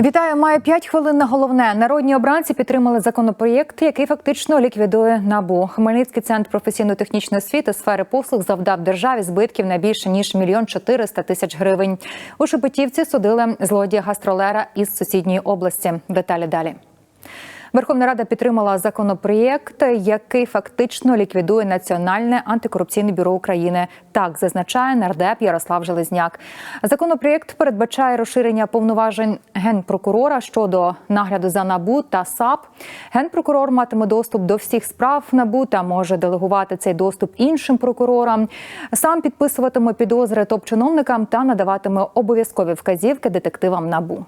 Вітаю, має 5 хвилин на головне. Народні обранці підтримали законопроєкт, який фактично ліквідує набу. Хмельницький центр професійно-технічної освіти сфери послуг завдав державі збитків на більше ніж мільйон 400 тисяч гривень. У Шепетівці судили злодія гастролера із сусідньої області. Деталі далі. Верховна Рада підтримала законопроєкт, який фактично ліквідує Національне антикорупційне бюро України. Так зазначає нардеп Ярослав Железняк. Законопроєкт передбачає розширення повноважень генпрокурора щодо нагляду за набу та САП. Генпрокурор матиме доступ до всіх справ набу та може делегувати цей доступ іншим прокурорам. Сам підписуватиме підозри топ-чиновникам та надаватиме обов'язкові вказівки детективам набу.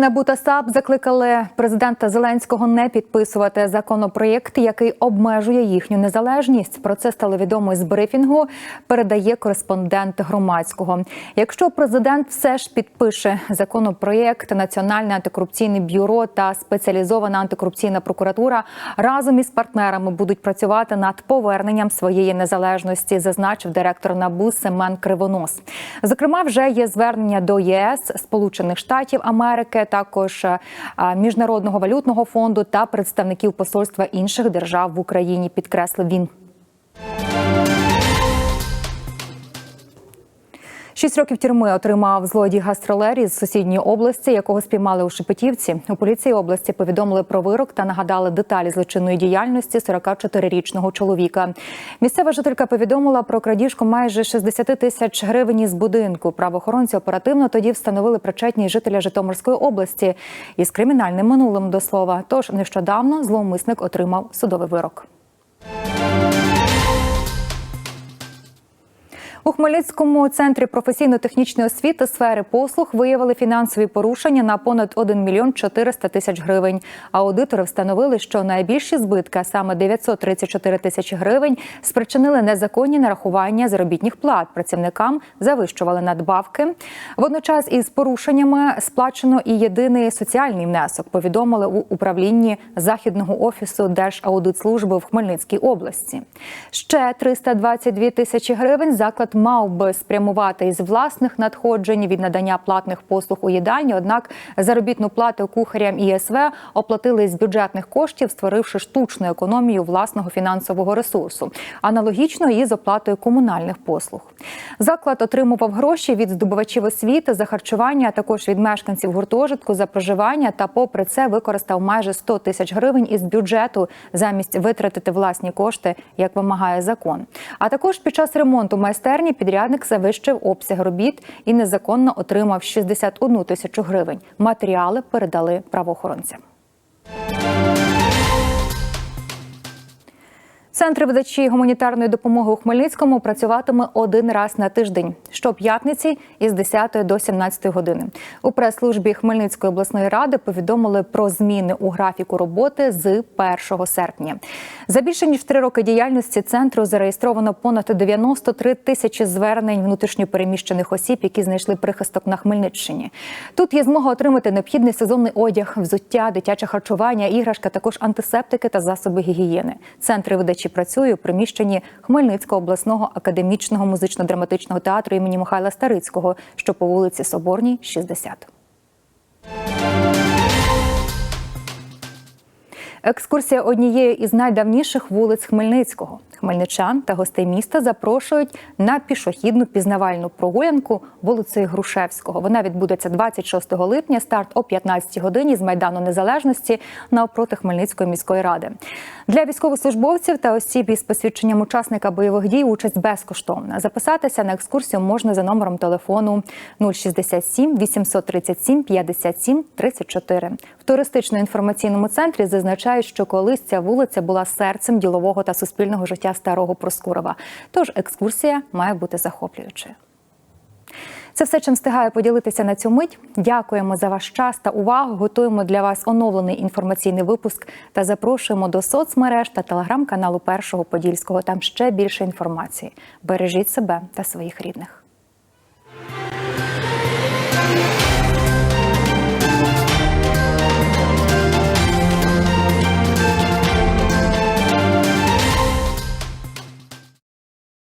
НАБУ та САП закликали президента Зеленського не підписувати законопроєкт, який обмежує їхню незалежність. Про це стало відомо із брифінгу. Передає кореспондент громадського. Якщо президент все ж підпише законопроєкт, Національне антикорупційне бюро та спеціалізована антикорупційна прокуратура разом із партнерами будуть працювати над поверненням своєї незалежності, зазначив директор НАБУ Семен Кривонос. Зокрема, вже є звернення до ЄС, Сполучених Штатів Америки також е, міжнародного валютного фонду та представників посольства інших держав в Україні. Підкреслив він. Шість років тюрми отримав злодій гастролер із сусідньої області, якого спіймали у Шепетівці. У поліції області повідомили про вирок та нагадали деталі злочинної діяльності 44-річного чоловіка. Місцева жителька повідомила про крадіжку майже 60 тисяч гривень із будинку. Правоохоронці оперативно тоді встановили причетність жителя Житомирської області із кримінальним минулим до слова. Тож нещодавно зловмисник отримав судовий вирок. У Хмельницькому центрі професійно-технічної освіти сфери послуг виявили фінансові порушення на понад 1 мільйон 400 тисяч гривень. Аудитори встановили, що найбільші збитки, а саме 934 тисячі гривень, спричинили незаконні нарахування заробітних плат. Працівникам завищували надбавки. Водночас із порушеннями сплачено і єдиний соціальний внесок. Повідомили у управлінні західного офісу Держаудитслужби в Хмельницькій області. Ще 322 тисячі гривень заклад мав би спрямувати із власних надходжень від надання платних послуг у їдальні. Однак заробітну плату кухарям ІСВ оплатили з бюджетних коштів, створивши штучну економію власного фінансового ресурсу. Аналогічно і з оплатою комунальних послуг. Заклад отримував гроші від здобувачів освіти за харчування, а також від мешканців гуртожитку за проживання. Та, попри це, використав майже 100 тисяч гривень із бюджету замість витратити власні кошти, як вимагає закон. А також під час ремонту майстерні підрядник завищив обсяг робіт і незаконно отримав 61 тисячу гривень. Матеріали передали правоохоронцям. Центр видачі гуманітарної допомоги у Хмельницькому працюватиме один раз на тиждень щоп'ятниці із 10 до 17 години. У прес-службі Хмельницької обласної ради повідомили про зміни у графіку роботи з 1 серпня. За більше ніж три роки діяльності центру зареєстровано понад 93 тисячі звернень внутрішньопереміщених осіб, які знайшли прихисток на Хмельниччині. Тут є змога отримати необхідний сезонний одяг, взуття, дитяче харчування, іграшка, також антисептики та засоби гігієни. Центри видачі працює у приміщенні Хмельницького обласного академічного музично-драматичного театру імені Михайла Старицького, що по вулиці Соборній, 60. Екскурсія однією із найдавніших вулиць Хмельницького. Хмельничан та гостей міста запрошують на пішохідну пізнавальну прогулянку вулицею Грушевського. Вона відбудеться 26 липня. Старт о 15 годині з майдану незалежності навпроти Хмельницької міської ради. Для військовослужбовців та осіб із посвідченням учасника бойових дій участь безкоштовна. Записатися на екскурсію можна за номером телефону 067 837 57 34. В туристично-інформаційному центрі зазначають, що колись ця вулиця була серцем ділового та суспільного життя старого Проскурова. Тож екскурсія має бути захоплюючою. Це все, чим встигаю поділитися на цю мить. Дякуємо за ваш час та увагу. Готуємо для вас оновлений інформаційний випуск та запрошуємо до соцмереж та телеграм-каналу Першого Подільського. Там ще більше інформації. Бережіть себе та своїх рідних.